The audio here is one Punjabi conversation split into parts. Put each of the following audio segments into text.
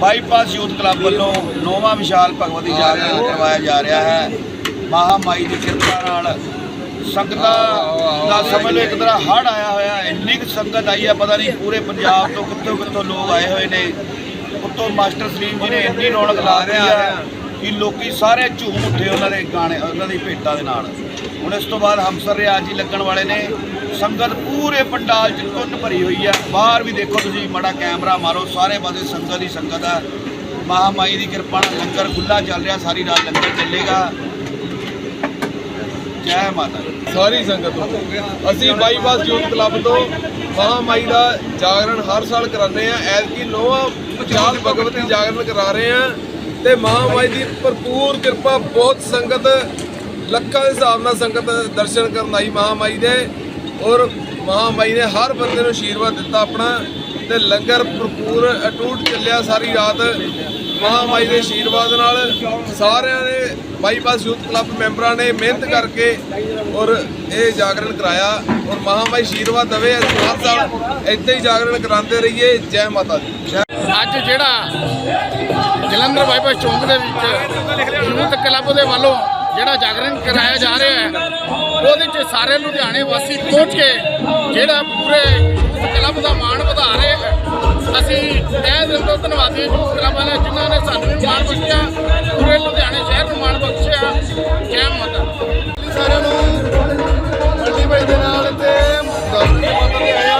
ਬਾਈਪਾਸ ਯੂਥ ਕਲੱਬ ਵੱਲੋਂ ਨੌਵਾਂ ਵਿਸ਼ਾਲ ਭਗਵਤੀ ਜਾਗਰਣ ਕਰਵਾਇਆ ਜਾ ਰਿਹਾ ਹੈ। ਮਹਾਮਾਈ ਦੀ ਕਿਰਪਾ ਨਾਲ ਸੰਗਤਾਂ ਦਾ ਸਮਝ ਲਓ ਇੱਕ ਤਰ੍ਹਾਂ ਹੜ ਆਇਆ ਹੋਇਆ, ਇੰਨੀ ਕੁ ਸੰਗਤ ਆਈ ਹੈ ਪਤਾ ਨਹੀਂ ਪੂਰੇ ਪੰਜਾਬ ਤੋਂ ਕਿੱਥੋਂ ਕਿੱਥੋਂ ਲੋਕ ਆਏ ਹੋਏ ਨੇ। ਉੱਤੋਂ ਮਾਸਟਰ ਸਲੀਮ ਜੀ ਨੇ ਇੰਨੀ ਰੌਣਕ ਲਾ ਰਿਹਾ ਆ ਕਿ ਲੋਕੀ ਸਾਰੇ ਝੂਮ ਉੱਠੇ ਉਹਨਾਂ ਦੇ ਗਾਣੇ, ਉਹਨਾਂ ਦੀ ਭੇਟਾਂ ਦੇ ਨਾਲ। ਹੁਣ ਇਸ ਤੋਂ ਬਾਅਦ ਹਮਸਰ ਰਿਆਜ਼ ਜੀ ਲੱਗਣ ਵਾਲੇ ਨੇ। ਸੰਗਤ ਪੂਰੇ ਪੰਡਾਲ 'ਚ ਧੁੰਨ ਭਰੀ ਹੋਈ ਹੈ ਬਾਹਰ ਵੀ ਦੇਖੋ ਤੁਸੀਂ, ਮੜਾ ਕੈਮਰਾ ਮਾਰੋ, ਸਾਰੇ ਪਾਸੇ ਸੰਗਤ ਹੀ ਸੰਗਤ ਹੈ ਮਹਾਮਾਈ ਦੀ ਕਿਰਪਾ ਨਾਲ ਲੰਗਰ ਖੁੱਲਾ ਚੱਲ ਰਿਹਾ, ਸਾਰੀ ਰਾਤ ਲੰਗਰ ਚੱਲੇਗਾ। ਜੈ ਮਾਤਾ ਸਾਰੀ ਸੰਗਤ ਨੂੰ ਅਸੀਂ ਬਾਈਪਾਸ ਯੂਥ ਕਲੱਬ ਤੋਂ ਮਹਾਮਾਈ ਦਾ ਜਾਗਰਣ ਹਰ ਸਾਲ ਕਰਾਉਂਦੇ ਆ ਐਤਕੀ ਨੋਵਾ ਵਿਸ਼ਾਲ ਭਗਵਤੀ ਜਾਗਰਣ ਕਰਾ ਰਹੇ ਆ ਤੇ ਮਹਾਮਾਈ ਦੀ ਭਰਪੂਰ ਕਿਰਪਾ ਬਹੁਤ ਸੰਗਤ, ਲੱਖਾਂ ਦੇ ਹਿਸਾਬ ਨਾਲ ਸੰਗਤ ਦਰਸ਼ਨ ਕਰਨ ਆਈ ਮਹਾਮਾਈ ਦੇ। ਔਰ ਮਹਾਮਾਈ ਨੇ ਹਰ ਬੰਦੇ ਨੂੰ ਆਸ਼ੀਰਵਾਦ ਦਿੱਤਾ ਆਪਣਾ ਤੇ ਲੰਗਰ ਭਰਪੂਰ, ਅਟੂਟ ਚੱਲਿਆ ਸਾਰੀ ਰਾਤ। ਮਹਾਮਾਈ ਦੇ ਆਸ਼ੀਰਵਾਦ ਨਾਲ ਸਾਰਿਆਂ ਨੇ ਬਾਈਪਾਸ ਯੂਥ ਕਲੱਬ ਮੈਂਬਰਾਂ ਨੇ ਮਿਹਨਤ ਕਰਕੇ ਔਰ ਇਹ ਜਾਗਰਣ ਕਰਾਇਆ। ਔਰ ਮਹਾਮਾਈ ਆਸ਼ੀਰਵਾਦ ਦੇਵੇ, ਅਸੀਂ ਹਰ ਸਾਲ ਇੱਥੇ ਹੀ ਜਾਗਰਣ ਕਰਾਉਂਦੇ ਰਹੀਏ। ਜੈ ਮਾਤਾ ਦੀ। ਅੱਜ ਜਿਹੜਾ ਜਲੰਧਰ ਬਾਈਪਾਸ ਚੌਂਕ ਦੇ ਵਿੱਚ ਯੂਥ ਕਲੱਬ ਦੇ ਵੱਲੋਂ ਜਿਹੜਾ ਜਾਗਰਣ ਕਰਾਇਆ ਜਾ ਰਿਹਾ ਹੈ, ਉਹਦੇ 'ਚ ਸਾਰੇ ਲੁਧਿਆਣੇ ਵਾਸੀ ਪਹੁੰਚ ਕੇ ਜਿਹੜਾ ਪੂਰੇ ਕਲੱਬ ਦਾ ਮਾਣ ਵਧਾ ਰਹੇ ਹੈ। ਅਸੀਂ ਤਹਿ ਦਿਲ ਤੋਂ ਧੰਨਵਾਦੀ ਹਾਂ ਯੂਥ ਕਲੱਬ ਵਾਲੇ ਜਿਨ੍ਹਾਂ ਨੇ ਸਾਨੂੰ ਵੀ ਮਾਣ ਬਖਸ਼ਿਆ, ਪੂਰੇ ਲੁਧਿਆਣੇ ਸ਼ਹਿਰ ਨੂੰ ਮਾਣ ਬਖਸ਼ਿਆ। ਜੈ ਮਾਤਾ ਸਾਰਿਆਂ ਨੂੰ ਮਲਟੀ ਭਾਈ ਦੇ ਨਾਲ ਤੇ ਦਰਸ਼ਨ ਮਾਤਾ ਦੇ ਆਇਆ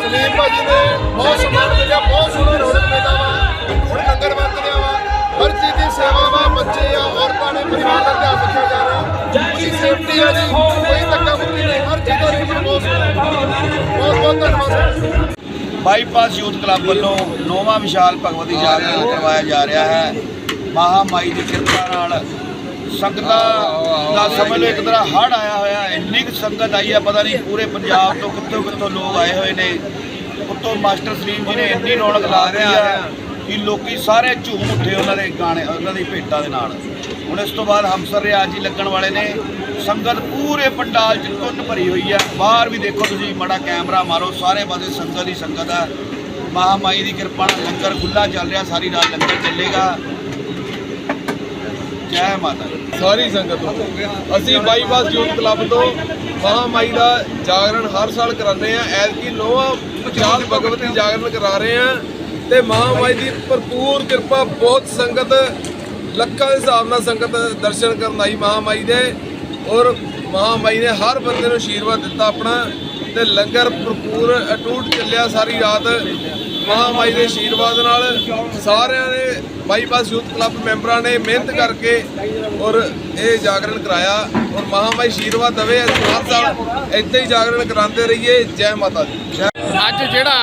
ਸਲੀਮ ਭਾਜੀ ਨੇ ਬਹੁਤ ਸਮਾਨ ਮਿਲਿਆ ਬਹੁਤ ਸੋਹਣਾ ਰੌਣਕ ਮੇਲਾ ਵਾ। ਹੁਣ ਲੰਗਰ ਵਰਤਦਿਆ ਵਾ। ਹਰ ਚੀਜ਼ ਦੀ ਸੇਵਾ ਬੱਚੇ ਆ ਔਰਤਾਂ ਨੇ ਪਰਿਵਾਰ ਦਾ ਧਿਆਨ ਰੱਖਿਆ ਜਾ ਰਿਹਾ ਪੂਰੀ ਸੇਫਟੀ ਆ ਜੀ ਕੋਈ ਧੱਕਾ ਮੁੱਕੀ ਨਹੀਂ, ਹਰ ਚੀਜ਼ ਦਾ ਬਹੁਤ ਬਹੁਤ ਬਹੁਤ ਧੰਨਵਾਦ ਬਾਈਪਾਸ ਯੂਥ ਕਲੱਬ ਵੱਲੋਂ ਨੌਵਾਂ ਵਿਸ਼ਾਲ ਭਗਵਤੀ ਜਾਗਰਣ ਕਰਵਾਇਆ ਜਾ ਰਿਹਾ ਹੈ। ਮਹਾਮਾਈ ਦੀ ਕਿਰਪਾ ਨਾਲ ਸੰਗਤਾਂ ਦਾ ਸਮਝ ਲਓ ਇੱਕ ਤਰ੍ਹਾਂ ਹੜ ਆਇਆ ਹੋਇਆ, ਇੰਨੀ ਕੁ ਸੰਗਤ ਆਈ ਹੈ ਪਤਾ ਨਹੀਂ ਪੂਰੇ ਪੰਜਾਬ ਤੋਂ ਕਿੱਥੋਂ ਕਿੱਥੋਂ ਲੋਕ ਆਏ ਹੋਏ ਨੇ। ਉੱਤੋਂ ਮਾਸਟਰ ਸਲੀਮ ਜੀ ਨੇ ਇੰਨੀ ਰੌਣਕ ਲਾ ਰਹੀ ਹੈ ਕਿ ਲੋਕੀ ਸਾਰੇ ਝੂਮ ਉੱਠੇ ਉਹਨਾਂ ਦੇ ਗਾਣੇ, ਉਹਨਾਂ ਦੀ ਭੇਟਾਂ ਦੇ ਨਾਲ। ਹੁਣ ਇਸ ਤੋਂ ਬਾਅਦ ਹਮਸਰ ਰਿਆਜ਼ ਜੀ ਲੱਗਣ ਵਾਲੇ ਨੇ। ਸੰਗਤ ਪੂਰੇ ਪੰਡਾਲ 'ਚ ਧੁੰਨ ਭਰੀ ਹੋਈ ਹੈ। ਬਾਹਰ ਵੀ ਦੇਖੋ ਤੁਸੀਂ, ਮੜਾ ਕੈਮਰਾ ਮਾਰੋ, ਸਾਰੇ ਪਾਸੇ ਸੰਗਤ ਹੀ ਸੰਗਤ ਹੈ। ਮਹਾਮਾਈ ਦੀ ਕਿਰਪਾ ਨਾਲ ਲੰਗਰ ਖੁੱਲਾ ਚੱਲ ਰਿਹਾ, ਸਾਰੀ ਰਾਤ ਲੰਗਰ ਚੱਲੇਗਾ। ਜੈ ਮਾਤਾ ਸਾਰੀ ਸੰਗਤ ਨੂੰ। ਅਸੀਂ ਬਾਈਪਾਸ ਯੂਥ ਕਲੱਬ ਤੋਂ ਮਹਾਮਾਈ ਦਾ ਜਾਗਰਣ ਹਰ ਸਾਲ ਕਰਾਉਂਦੇ ਆ ਐਤਕੀ ਨੋਵਾ ਵਿਸ਼ਾਲ ਭਗਵਤੀ ਜਾਗਰਣ ਕਰਾ ਰਹੇ ਆ ਤੇ ਮਹਾਮਾਈ ਦੀ ਭਰਪੂਰ ਕਿਰਪਾ ਬਹੁਤ ਸੰਗਤ, ਲੱਖਾਂ ਦੇ ਹਿਸਾਬ ਨਾਲ ਸੰਗਤ ਦਰਸ਼ਨ ਕਰਨ ਆਈ ਮਹਾਮਾਈ ਦੇ। ਔਰ ਮਹਾਮਾਈ ਨੇ ਹਰ ਬੰਦੇ ਨੂੰ ਆਸ਼ੀਰਵਾਦ ਦਿੱਤਾ ਆਪਣਾ। ਤੇ ਲੰਗਰ ਭਰਪੂਰ ਅਟੂਟ ਚੱਲਿਆ ਸਾਰੀ ਰਾਤ। ਮਹਾਮਾਈ ਦੇ ਆਸ਼ੀਰਵਾਦ ਨਾਲ ਸਾਰਿਆਂ ਨੇ ਬਾਈਪਾਸ ਯੂਥ ਕਲੱਬ ਮੈਂਬਰਾਂ ਨੇ ਮਿਹਨਤ ਕਰਕੇ ਔਰ ਇਹ ਜਾਗਰਣ ਕਰਾਇਆ। ਔਰ ਮਹਾਮਾਈ ਆਸ਼ੀਰਵਾਦ ਦੇਵੇ ਅਸੀਂ ਹਰ ਸਾਲ ਇੱਥੇ ਹੀ ਜਾਗਰਣ ਕਰਾਉਂਦੇ ਰਹੀਏ। ਜੈ ਮਾਤਾ ਦੀ। ਅੱਜ ਜਿਹੜਾ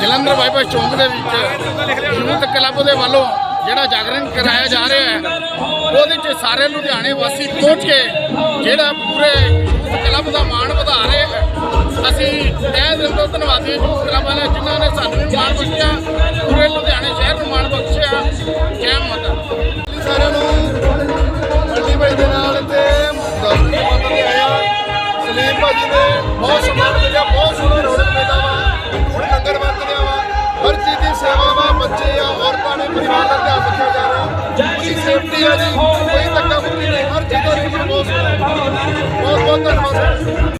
ਜਲੰਧਰ ਬਾਈਪਾਸ ਚੌਂਕ ਦੇ ਵਿੱਚ ਯੂਥ ਕਲੱਬ ਦੇ ਵੱਲੋਂ ਜਿਹੜਾ ਜਾਗਰਣ ਕਰਾਇਆ ਜਾ ਰਿਹਾ ਹੈ, ਉਹਦੇ 'ਚ ਸਾਰੇ ਲੁਧਿਆਣੇ ਵਾਸੀ ਪਹੁੰਚ ਕੇ ਜਿਹੜਾ ਪੂਰੇ ਕਲੱਬ ਦਾ ਮਾਣ ਵਧਾ ਰਹੇ ਹੈ। ਅਸੀਂ ਤਹਿ ਦਿਲ ਤੋਂ ਧੰਨਵਾਦੀ ਹਾਂ ਕਲੱਬ ਵਾਲੇ ਜਿਨ੍ਹਾਂ ਨੇ ਸਾਨੂੰ ਵੀ ਮਾਣ ਬਖਸ਼ਿਆ ਪੂਰੇ ਲੁਧਿਆਣੇ ਸ਼ਹਿਰ ਨੂੰ ਮਾਣ ਬਖਸ਼ਿਆ। ਜੈ ਮਾਤਾ। ਸਾਰਿਆਂ ਨੂੰ ਮਲਟੀ ਭਾਈ ਦੇ ਨਾਲ ਤੇ ਦੇ ਮਾਤਾ ਦੇ ਆਇਆ ਸਲੀਮ ਭਾਜੀ ਨੇ ਬਹੁਤ ਸਮਾਨ ਮਿਲਿਆ ਬਹੁਤ ਸੋਹਣਾ ਹੁਣ ਲੰਗਰ ਵਰਤਦਿਆ ਵਾ। ਹਰ ਚੀਜ਼ ਦੀ ਸੇਵਾ ਵਾ। ਬੱਚੇ ਆ ਔਰਤਾਂ ਨੇ ਪਰਿਵਾਰ ਦਾ ਧਿਆਨ ਰੱਖਿਆ ਜਾ ਰਿਹਾ। ਪੂਰੀ ਸੇਫਟੀ ਆ ਜੀ। ਕੋਈ ਧੱਕਾ